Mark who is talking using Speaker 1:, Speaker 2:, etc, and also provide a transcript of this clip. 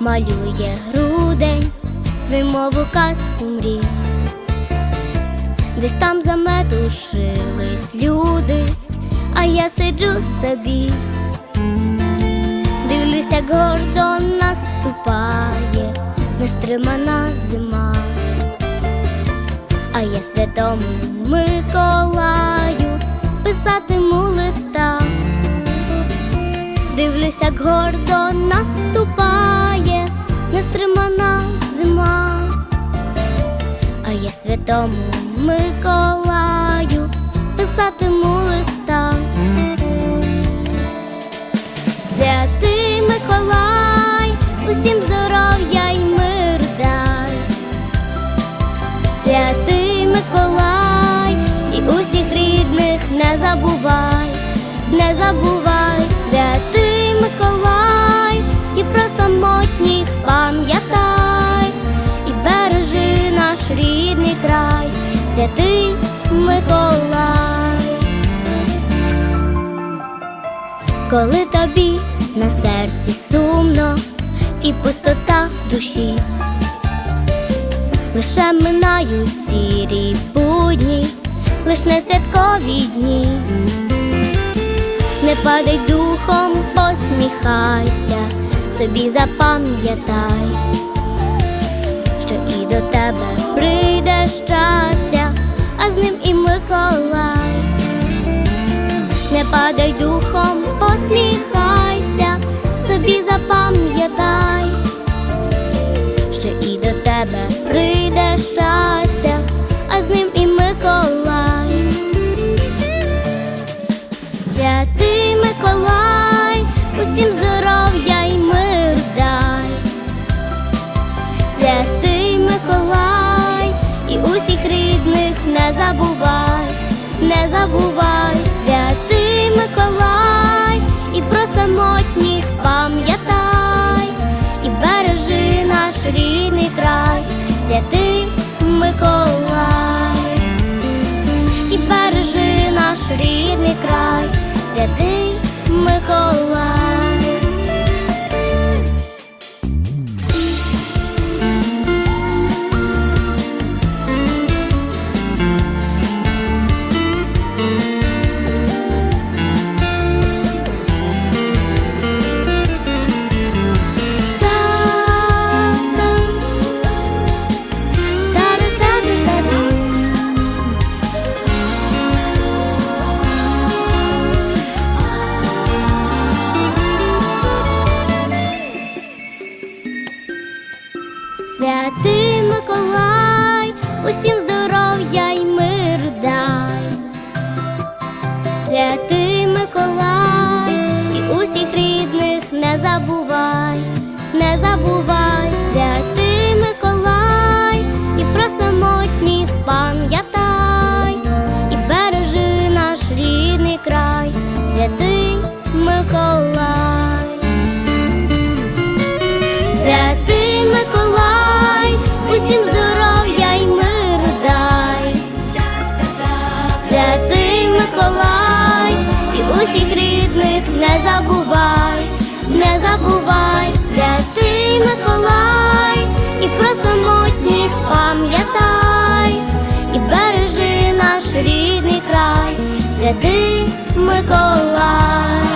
Speaker 1: Малює грудень, зимову казку мрій. Десь там заметушились люди, а я сиджу собі, дивлюся, як гордо наступає, нестримана зима, а я святому Миколаю писатиму листа. Дивлюся, гордо наступає, нестримана зима, а я святому Миколаю писатиму листа. Святий Миколай, усім здоров'я й мир дай. Святий Миколай, і усіх рідних не забувай, не забувай, Коли тобі на серці сумно і пустота в душі, лише минають сірі будні, лиш не святкові дні. Не падай духом, посміхайся, собі запам'ятай, що і до тебе прийде щастя, падай духом, посміхайся, собі запам'ятай, що і до тебе прийде щастя, а з ним і Миколай. Святий Миколай, усім здоров'я й мир дай. Святий Миколай, і усіх рідних не забувай, не забувай, Миколай, і бережи наш рідний край, святий Миколай. Забувай, не забувай, святий Миколай,